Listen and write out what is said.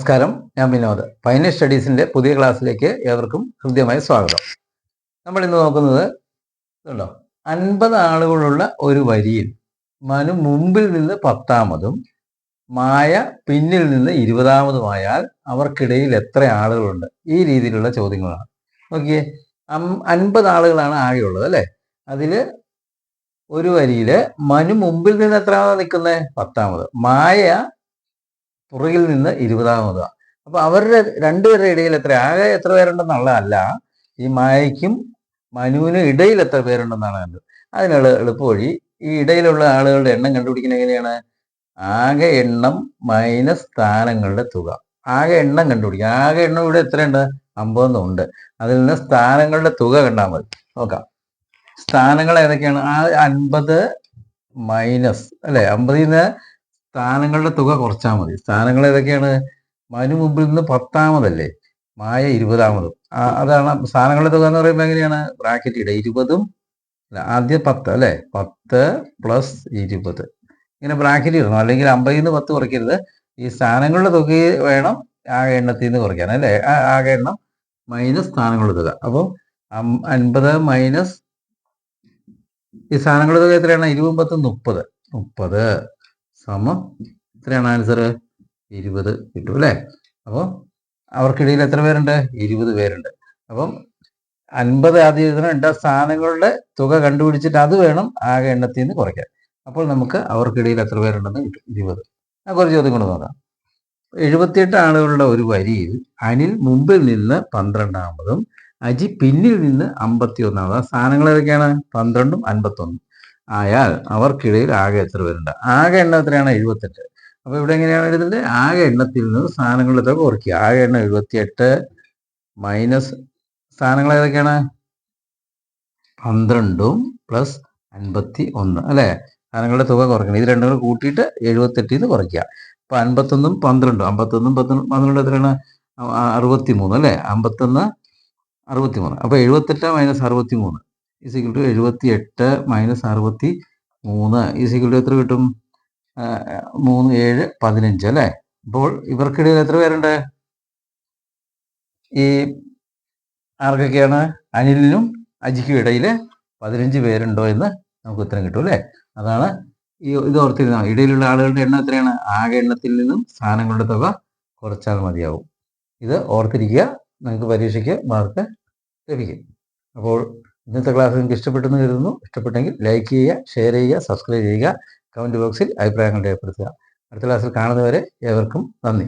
നമസ്കാരം. ഞാൻ വിനോദ്. ഫൈനൽ സ്റ്റഡീസിന്റെ പുതിയ ക്ലാസ്സിലേക്ക് ഏവർക്കും ഹൃദ്യമായ സ്വാഗതം. നമ്മൾ ഇന്ന് നോക്കുന്നത് ഉണ്ടോ അൻപത് ആളുകളുള്ള ഒരു വരിയിൽ മനു മുമ്പിൽ നിന്ന് പത്താമതും മായ പിന്നിൽ നിന്ന് ഇരുപതാമതുമായാൽ അവർക്കിടയിൽ എത്ര ആളുകളുണ്ട്? ഈ രീതിയിലുള്ള ചോദ്യങ്ങളാണ്. നോക്കിയേ അൻപത് ആളുകളാണ് ആകെയുള്ളത് അല്ലേ? അതിൽ ഒരു വരിയിൽ മനു മുമ്പിൽ നിന്ന് എത്രാമതാണ് നിൽക്കുന്നത് പത്താമത്. മായ പുറകിൽ നിന്ന് ഇരുപതാമത്. അപ്പൊ അവരുടെ രണ്ടുപേരുടെ ഇടയിൽ എത്ര? ആകെ എത്ര പേരുണ്ടെന്നുള്ളതല്ല. ഈ മായയ്ക്കും മനുവിനും ഇടയിൽ എത്ര പേരുണ്ടെന്നാണ് കണ്ടത്. അതിനുള്ള എളുപ്പവഴി ഈ ഇടയിലുള്ള ആളുകളുടെ എണ്ണം കണ്ടുപിടിക്കുന്നത് എങ്ങനെയാണ്? ആകെ എണ്ണം മൈനസ് സ്ഥാനങ്ങളുടെ തുക. ആകെ എണ്ണം കണ്ടുപിടിക്കുക. ആകെ എണ്ണം ഇവിടെ എത്രയുണ്ട്? അമ്പതെന്നുണ്ട് അതിൽ നിന്ന് സ്ഥാനങ്ങളുടെ തുക കണ്ടാൽ മതി. നോക്കാം. സ്ഥാനങ്ങൾ ഏതൊക്കെയാണ്? ആ അൻപത് മൈനസ് അല്ലെ? അമ്പതിൽ നിന്ന് സ്ഥാനങ്ങളുടെ തുക കുറച്ചാൽ മതി. സ്ഥാനങ്ങൾ ഏതൊക്കെയാണ്? മനു മുമ്പിൽ നിന്ന് പത്താമതല്ലേ? മായ ഇരുപതാമതും. അതാണ് സ്ഥാനങ്ങളുടെ തുക എന്ന് പറയുമ്പോൾ എങ്ങനെയാണ്? ബ്രാക്കറ്റ് ഇടുക ഇരുപതും ആദ്യം പത്ത് അല്ലേ? പത്ത് പ്ലസ് ഇരുപത്. ഇങ്ങനെ ബ്രാക്കറ്റ് ഇടണം. അല്ലെങ്കിൽ അമ്പതിൽ നിന്ന് പത്ത് കുറയ്ക്കരുത്. ഈ സ്ഥാനങ്ങളുടെ തുക വേണം ആകെ എണ്ണത്തിൽ നിന്ന് കുറയ്ക്കാൻ അല്ലേ? ആകെ എണ്ണം മൈനസ് സ്ഥാനങ്ങളുടെ തുക. അപ്പം അം- അൻപത് മൈനസ് ഈ സ്ഥാനങ്ങളുടെ തുക എത്രയാണ്? ഇരുപത് പത്ത് മുപ്പത്. മുപ്പത്. സമം. എത്രയാണ് ആൻസർ ഇരുപത് കിട്ടും അല്ലേ? അപ്പോൾ അവർക്കിടയിൽ എത്ര പേരുണ്ട്? ഇരുപത് പേരുണ്ട്. അപ്പം അൻപത് ആദ്യം എഴുതണം സ്ഥാനങ്ങളുടെ തുക കണ്ടുപിടിച്ചിട്ട് അത് വേണം ആകെ എണ്ണത്തിൽ നിന്ന് കുറയ്ക്കാൻ. അപ്പോൾ നമുക്ക് അവർക്കിടയിൽ എത്ര പേരുണ്ടെന്ന് കിട്ടും? ഇരുപത്. ആ കുറച്ച് ചോദ്യം കൊണ്ട് നോക്കാം. എഴുപത്തിയെട്ട് ആളുകളുടെ ഒരു വരിയിൽ അനിൽ മുമ്പിൽ നിന്ന് പന്ത്രണ്ടാമതും അജി പിന്നിൽ നിന്ന് അമ്പത്തി ഒന്നാമത് സ്ഥാനങ്ങൾ ഏതൊക്കെയാണ്? പന്ത്രണ്ടും അൻപത്തൊന്നും. ആയാൽ അവർക്കിടയിൽ ആകെ എത്ര പേരുണ്ട്? ആകെ എണ്ണം എത്രയാണ്? എഴുപത്തെട്ട്. അപ്പൊ ഇവിടെ എങ്ങനെയാണ് എഴുതുന്നത് ആകെ എണ്ണത്തിൽ നിന്ന് സ്ഥാനങ്ങളുടെ തുക കുറയ്ക്കുക. ആകെ എണ്ണം എഴുപത്തിയെട്ട് മൈനസ് സ്ഥാനങ്ങൾ ഏതൊക്കെയാണ്? പന്ത്രണ്ടും പ്ലസ് അൻപത്തി ഒന്ന് അല്ലെ? സ്ഥാനങ്ങളുടെ തുക കുറയ്ക്കണം. ഇത് രണ്ടും കൂടെ കൂട്ടിയിട്ട് എഴുപത്തെട്ടിൽ നിന്ന് കുറയ്ക്കുക. അപ്പൊ അൻപത്തൊന്നും പന്ത്രണ്ടും. അമ്പത്തൊന്നും പന്ത്രണ്ട് പന്ത്രണ്ട് എത്രയാണ്? അറുപത്തി മൂന്ന് അല്ലെ? അമ്പത്തൊന്ന് അറുപത്തി മൂന്ന് അപ്പൊ എഴുപത്തെട്ട് മൈനസ് അറുപത്തി മൂന്ന് ഈസിക്കൽ ടു എഴുപത്തി എട്ട് മൈനസ് അറുപത്തി മൂന്ന് ഈസിക്കൽ ടു എത്ര കിട്ടും? മൂന്ന് ഏഴ് പതിനഞ്ച് അല്ലെ? അപ്പോൾ ഇവർക്കിടയിൽ എത്ര പേരുണ്ട്? ഈ ആർക്കൊക്കെയാണ്? അനിലിനും അജിക്കും ഇടയിൽ പതിനഞ്ച് പേരുണ്ടോ എന്ന് നമുക്ക് ഉത്തരം കിട്ടും അല്ലേ? അതാണ് ഈ ഇത് ഓർത്തിരുന്ന ഇടയിലുള്ള ആളുകളുടെ എണ്ണം എത്രയാണ്? ആകെ എണ്ണത്തിൽ നിന്നും സ്ഥാനങ്ങളുടെ തുക കുറച്ചാൽ മതിയാവും. ഇത് ഓർത്തിരിക്കുക. നിങ്ങൾക്ക് പരീക്ഷയ്ക്ക് മാർക്ക് ലഭിക്കും. അപ്പോൾ ഇന്നത്തെ ക്ലാസ് നിങ്ങൾക്ക് ഇഷ്ടപ്പെട്ടെന്ന് കരുതുന്നു. ഇഷ്ടപ്പെട്ടെങ്കിൽ ലൈക്ക് ചെയ്യുക ഷെയർ ചെയ്യുക സബ്സ്ക്രൈബ് ചെയ്യുക കമന്റ് ബോക്സിൽ അഭിപ്രായങ്ങൾ രേഖപ്പെടുത്തുക. അടുത്ത ക്ലാസ്സിൽ കാണുന്നവരെ ഏവർക്കും നന്ദി.